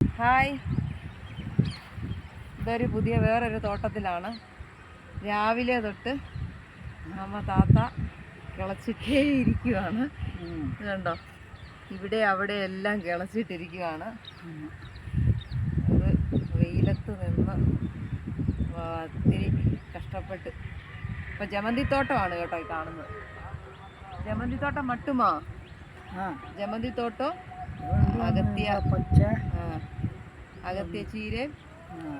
Hi. ഇതൊരു പുതിയ വേറൊരു തോട്ടത്തിലാണ്. രാവിലെ തൊട്ട് അമ്മ താത്ത കിളച്ചിട്ടേ ഇരിക്കുവാണ്. കണ്ടോ ഇവിടെ അവിടെ എല്ലാം കിളച്ചിട്ടിരിക്കുവാണ്. അത് വെയിലത്ത് നിന്ന് ഒത്തിരി കഷ്ടപ്പെട്ട്. ഇപ്പം ജമന്തിത്തോട്ടമാണ് കേട്ടോ ഈ കാണുന്നത്. ജമന്തിത്തോട്ടം മട്ടുമാ? ജമന്തി ജമന്തിത്തോട്ടം അകത്തിയ. പച്ച. ആ, അകത്തിയ ചീരയും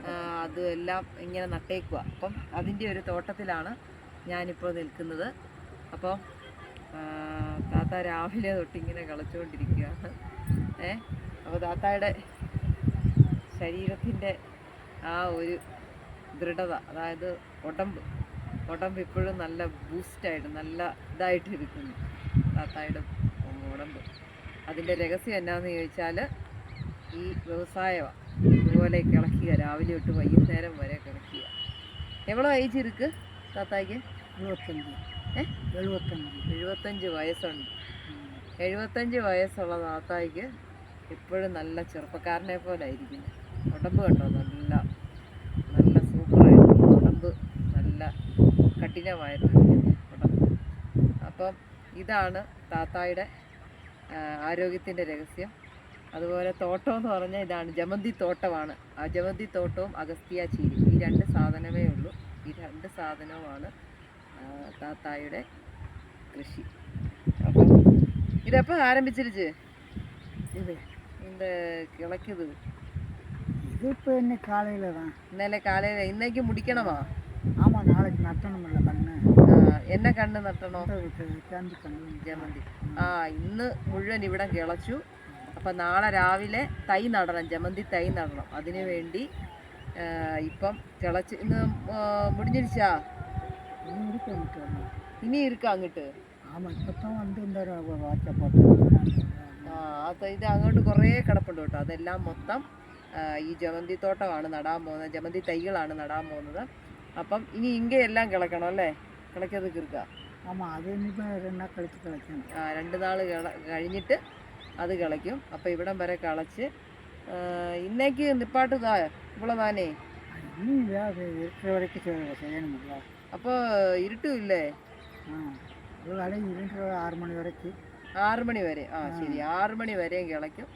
ആ, അതും എല്ലാം ഇങ്ങനെ നട്ടേക്കുക അപ്പം അതിന്റെ ഒരു തോട്ടത്തിലാണ് ഞാനിപ്പോൾ നിൽക്കുന്നത്. അപ്പോൾ താത്ത രാവിലെ തൊട്ട് ഇങ്ങനെ കളിച്ചുകൊണ്ടിരിക്കുകയാണ് ഏ അപ്പോൾ താത്തയുടെ ശരീരത്തിന്റെ ആ ഒരു ദൃഢത അതായത് ഉടമ്പ് ഉടമ്പ് ഇപ്പോഴും നല്ല ബൂസ്റ്റായിട്ട് നല്ല ഇതായിട്ട് ഇരിക്കുന്നു താത്തായുടെ ഉടമ്പ് അതിന്റെ രഹസ്യം എന്നാന്ന് ചോദിച്ചാൽ ഈ വ്യവസായമാണ് ഇതുപോലെ കിളക്കുക രാവിലെ തൊട്ട് വൈകുന്നേരം വരെ കിളക്കുക എവളോ ഏജ് ഇരിക്ക് താത്തായ്ക്ക്? എഴുപത്തഞ്ച്. ഏഹ് എഴുപത്തഞ്ച്. എഴുപത്തഞ്ച് വയസ്സുണ്ട്. എഴുപത്തഞ്ച് വയസ്സുള്ള താത്തായിക്ക് ഇപ്പോഴും നല്ല ചെറുപ്പക്കാരനെ പോലെ ആയിരിക്കുന്നു ഉടമ്പ് കണ്ടോ? നല്ല നല്ല സൂപ്പറായിട്ട് ഉടമ്പ് നല്ല കഠിനമായിട്ടിരിക്കുന്നു ഉടമ്പ്. അപ്പം ഇതാണ് താത്തായുടെ ആരോഗ്യത്തിന്റെ രഹസ്യം. അതുപോലെ തോട്ടം എന്ന് പറഞ്ഞാൽ ഇതാണ് ജമന്തി തോട്ടമാണ് ആ ജമന്തി തോട്ടവും അഗസ്ത്യ ചീരി ഈ രണ്ട് സാധനമേ ഉള്ളൂ ഈ രണ്ട് സാധനവുമാണ് ആ, താത്തായുടെ കൃഷി അപ്പം ഇതെപ്പോൾ ആരംഭിച്ചിരിച്ച് இது இந்த കിളയ്ക്കത് இது இப்போ என்ன காலையில் தான் ഇന്നലെ കാലയിൽ ഇന്നേക്ക് മുടിക്കണമാ ஆமாம் நாளைக்கு நட்டணுமில்ல கண்ணு ആ, എന്നെ കണ്ണ് നട്ടണോ கேந்து கண்ணு ജമന്തി ആ ഇന്ന് മുഴുവൻ ഇവിടെ കിളച്ചു അപ്പം നാളെ രാവിലെ തൈ നടണം ജമന്തി തൈ നടണം. അതിനു വേണ്ടി ഇപ്പം തിളച്ച് ഇന്ന് മുടിഞ്ഞിരിച്ചാ ഇനി ഇരിക്കാം അങ്ങോട്ട്. ആ ഇത് അങ്ങോട്ട് കുറേ കിടപ്പുണ്ട് കേട്ടോ. അതെല്ലാം മൊത്തം ഈ ജമന്തി തോട്ടമാണ് നടാൻ പോകുന്നത്. ജമന്തി തൈകളാണ് നടാൻ പോകുന്നത്. അപ്പം ഇനി ഇങ്കയെല്ലാം കിളക്കണം അല്ലേ? കിളക്കത് കിറുക്കുക ആ രണ്ട് നാൾ കഴിഞ്ഞിട്ട് അത് കിളയ്ക്കും അപ്പം ഇവിടം വരെ കിളച്ച് ഇന്നേക്ക് നിപ്പാട്ട് താ ഇവിടെ അപ്പോൾ ഇരുട്ടുമില്ലേ ആറ് മണി വരെ. ആ ശരി. ആറ് മണി വരെയും കിളയ്ക്കും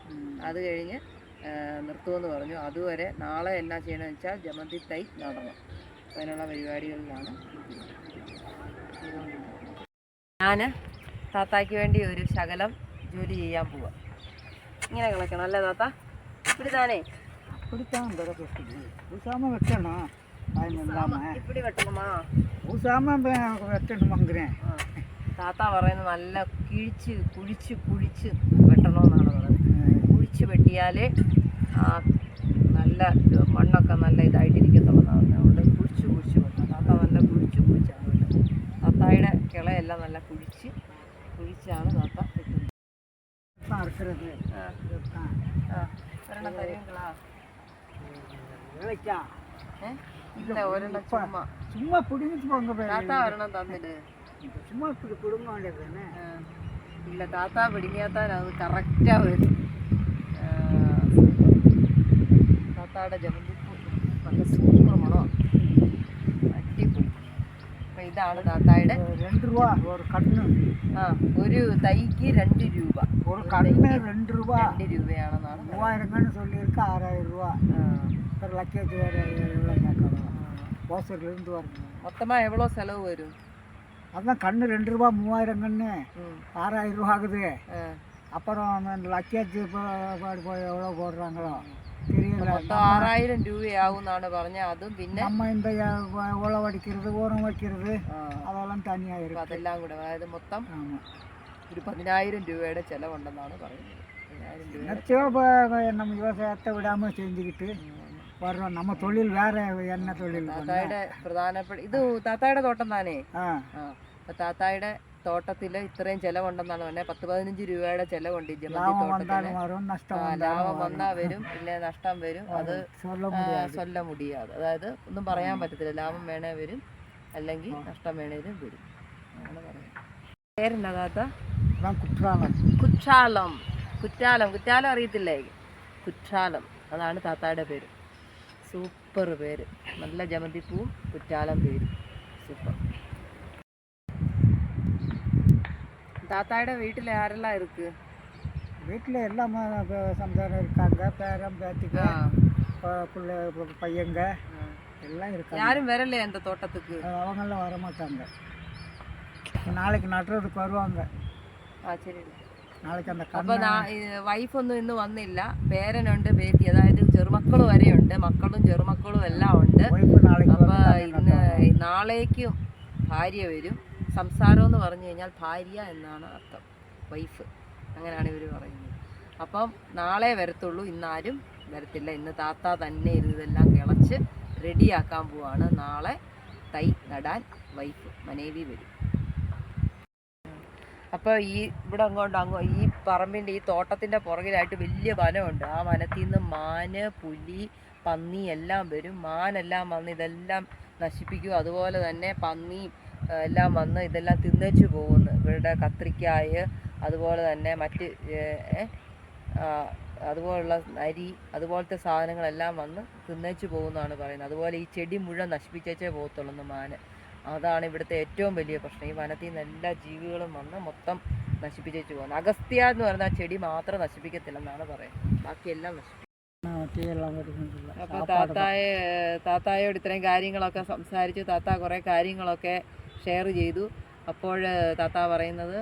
അത് കഴിഞ്ഞ് നിർത്തുമെന്ന് പറഞ്ഞു. അതുവരെ നാളെ എന്നാ ചെയ്യണമെന്ന് വെച്ചാൽ ജമന്തി തൈ നടണം. അതിനുള്ള പരിപാടികളിലാണ്. ഞാൻ താത്താക്ക് വേണ്ടി ഒരു ശകലം ജോലി ചെയ്യാൻ പോവാ. ഇങ്ങനെ കിളക്കണം അല്ലേ താത്ത? ഇവിടെ താനേ ഉസാമ വെട്ടണോ ഇപ്പിടി വെട്ടണമാ ഉസാമ വെട്ടണം അങ്ങനെ താത്ത പറയുന്നത് നല്ല കിഴിച്ച് കുഴിച്ച് കുഴിച്ച് വെട്ടണമെന്നാണ് പറയുന്നത്. കുഴിച്ച് വെട്ടിയാൽ നല്ല മണ്ണൊക്കെ നല്ല ഇതായിട്ടിരിക്കത്തുള്ളതാണ്. അതുകൊണ്ട് കുഴിച്ച് കുഴിച്ച് വെട്ടണം താത്ത നല്ല കുഴിച്ച് കുഴിച്ചാണ് വെട്ടുന്നത്. താത്തായുടെ കിളയെല്ലാം നല്ല കുഴിച്ച് കുഴിച്ചാണ് താത്ത பேசுறது தருவீங்களா? வேலைக்கா. இல்ல ஒரு சும்மா. சும்மா பிடிங்கிட்டு போங்க தாத்தா வரணும் தந்துடு. சும்மா இப்படி கொடுங்க வேண்டியது இல்லை தாத்தா பிடிங்காதான் அது கரெக்டாக வருது தாத்தாவோட ஜபம் അപ്പം ഇതാണ് താത്തായുടെ ரெண்டு ரூபா ஒரு கண்ணு ആ ഒരു തൈക്ക് രണ്ട് രൂപ ஒரு கண்ணு ரெண்டு ரூபா രണ്ട് രൂപയാണെന്നാണ് പറയുന്നത്. மூவாயிரம் கண்ணு சொல்லியிருக்கு ஆறாயிரம் ரூபா ആ. ஒரு லக்கேஜ் வேறு எவ்வளோ கேட்கணும் ஓசர்லேருந்து வரணும் മൊത്തമാ എവ്വളോ ചെലവ് വരും அதான் கண்ணு ரெண்டு ரூபா மூவாயிரம் கண்ணு ഉം. ஆறாயிரம் ரூபா ஆகுது ആ. அப்புறம் அந்த லக்கேஜ் இப்போ இப்போ எவ்வளோ போடுறாங்களோ தெரியல മൊത്തം ആറായിരം രൂപയാവും എന്നാണ് പറഞ്ഞത് അതും പിന്നെ நம்ம இந்த எ- உழவு அடிக்கிறது உரம் வைக்கிறது ആ, அதெல்லாம் தனியாக അപ്പൊ இருக்கு അതെല്ലാം കൂടെ അതായത് മൊത്തം ஆமாம் ഒരു പതിനായിരം രൂപയുടെ ചെലവുണ്ടെന്നാണ് പറയുന്നത് പതിനായിരം രൂപ நினச்சோ நம்ம விவசாயத்தை விடாமல் செஞ்சுக்கிட்டு வர்றோம் நம்ம தொழில் வேற என்ன தொழில் பண்ண? താത്തായുടെ പ്രധാനപ്പെട്ട ഇത് താത്തായുടെ തോട്ടം താനേ ஆ ആ അപ്പൊ താത്തായുടെ തോട്ടത്തിൽ ഇത്രയും ചെലവുണ്ടെന്നാണ് പറഞ്ഞത്. പത്ത് പതിനഞ്ച് രൂപയുടെ ചെലവുണ്ട് ഈ ജമന്തി തോട്ടത്തിന് ലാഭം വന്നാ വരും ഇല്ല നഷ്ടം വരും. അത് സ്വല്ല മുടിയാതെ. അതായത് ഒന്നും പറയാൻ പറ്റത്തില്ല. ലാഭം വേണേ വരും അല്ലെങ്കിൽ നഷ്ടം വേണേലും വരും. അങ്ങനെ പറയാം. പേരെന്നതാത്ത കുറ്റാളം കുറ്റാലം. കുറ്റാലം അറിയത്തില്ലേ? കുറ്റാലം അതാണ് താത്തായുടെ പേര്. സൂപ്പർ പേര്. നല്ല ജമന്തിപ്പൂവും കുറ്റാലം പേര്. സൂപ്പർ. தாத்தாயோட வீட்டில் யாரெல்லாம் இருக்கு வீட்டில் எல்லாம் சம்சாரம் இருக்காங்க பேரன் பேத்திங்க ப- பிள்ளை ப- பையங்க எல்லாம் இருக்காங்க யாரும் வரலையா இந்த தோட்டத்துக்கு அவங்கெல்லாம் வர மாட்டாங்க நாளைக்கு நட்டுறதுக்கு வருவாங்க ആ ശരി நாளைக்கு அந்த അപ്പൊ கண்ணை വൈഫൊന്നും ഇന്ന് വന്നില്ല പേരനുണ്ട് ബേത്തി അതായത് ചെറുമക്കൾ വരെയുണ്ട് മക്കളും ചെറുമക്കളും എല്ലാം ഉണ്ട് ஒய்ஃபு நாளைக்கு അപ്പൊ வந்து ഇന്ന് നാളേക്കും ഭാര്യ വരും സംസാരം എന്ന് പറഞ്ഞു കഴിഞ്ഞാൽ ഭാര്യ എന്നാണ് അർത്ഥം. വൈഫ്. അങ്ങനെയാണ് ഇവർ പറയുന്നത്. അപ്പം നാളെ വരത്തുള്ളൂ. ഇന്നാരും വരത്തില്ല. ഇന്ന് താത്ത തന്നെ ഇരുന്നതെല്ലാം കിളച്ച് റെഡിയാക്കാൻ പോവാണ്. നാളെ തൈ നടാൻ വൈഫ് മനേവി വരും. അപ്പോൾ ഈ ഇവിടെ അങ്ങോട്ട് അങ്ങോ ഈ പറമ്പിന്റെ ഈ തോട്ടത്തിന്റെ പുറകിലായിട്ട് വലിയ വനമുണ്ട്. ആ വനത്തിൽ നിന്ന് മാന് പുലി പന്നി എല്ലാം വരും. മാനെല്ലാം വന്ന് ഇതെല്ലാം നശിപ്പിക്കും. അതുപോലെ തന്നെ പന്നി ആ, എല്ലാം വന്ന് ഇതെല്ലാം തിന്നച്ചു പോകുന്നു. ഇവരുടെ കത്രിക്കായ് അതുപോലെ തന്നെ മറ്റ് അതുപോലുള്ള അരി അതുപോലത്തെ സാധനങ്ങളെല്ലാം വന്ന് തിന്നച്ചു പോകുന്നതാണ് പറയുന്നത്. അതുപോലെ ഈ ചെടി മുഴുവൻ നശിപ്പിച്ചേച്ചേ പോകത്തുള്ളൂ മാന്. അതാണ് ഇവിടുത്തെ ഏറ്റവും വലിയ പ്രശ്നം. ഈ വനത്തിൽ നിന്ന് എല്ലാ ജീവികളും വന്ന് മൊത്തം നശിപ്പിച്ചേച്ചു പോകുന്നത് അഗസ്ത്യ എന്ന് പറഞ്ഞാൽ ആ ചെടി മാത്രം നശിപ്പിക്കത്തില്ലെന്നാണ് പറയുന്നത്. ബാക്കിയെല്ലാം നശിപ്പിക്കും അപ്പോൾ താത്തായ താത്തായോട് ഇത്രയും കാര്യങ്ങളൊക്കെ സംസാരിച്ച് താത്ത കുറേ കാര്യങ്ങളൊക്കെ ഷെയർ ചെയ്തു. അപ്പോൾ താത്ത പറയുന്നത്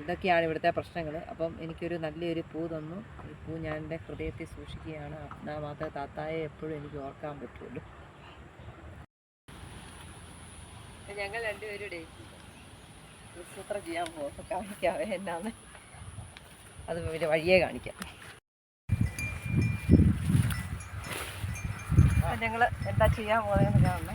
ഇതൊക്കെയാണ് ഇവിടുത്തെ പ്രശ്നങ്ങൾ അപ്പം എനിക്കൊരു നല്ലൊരു പൂ തന്നു. ഈ പൂ ഞാൻ എന്റെ ഹൃദയത്തിൽ സൂക്ഷിക്കുകയാണ്. എന്നാൽ മാത്രമേ താത്തായെ എപ്പോഴും എനിക്ക് ഓർക്കാൻ പറ്റുള്ളൂ. ഞങ്ങൾ രണ്ടുപേരുടെ സൂത്രം ചെയ്യാൻ പോകും കാണിക്കാവേ എന്നാന്ന്. അത് പിന്നെ വഴിയേ കാണിക്കാം. ഞങ്ങൾ എന്താ ചെയ്യാൻ പോകുന്നതെന്ന് കാണണേ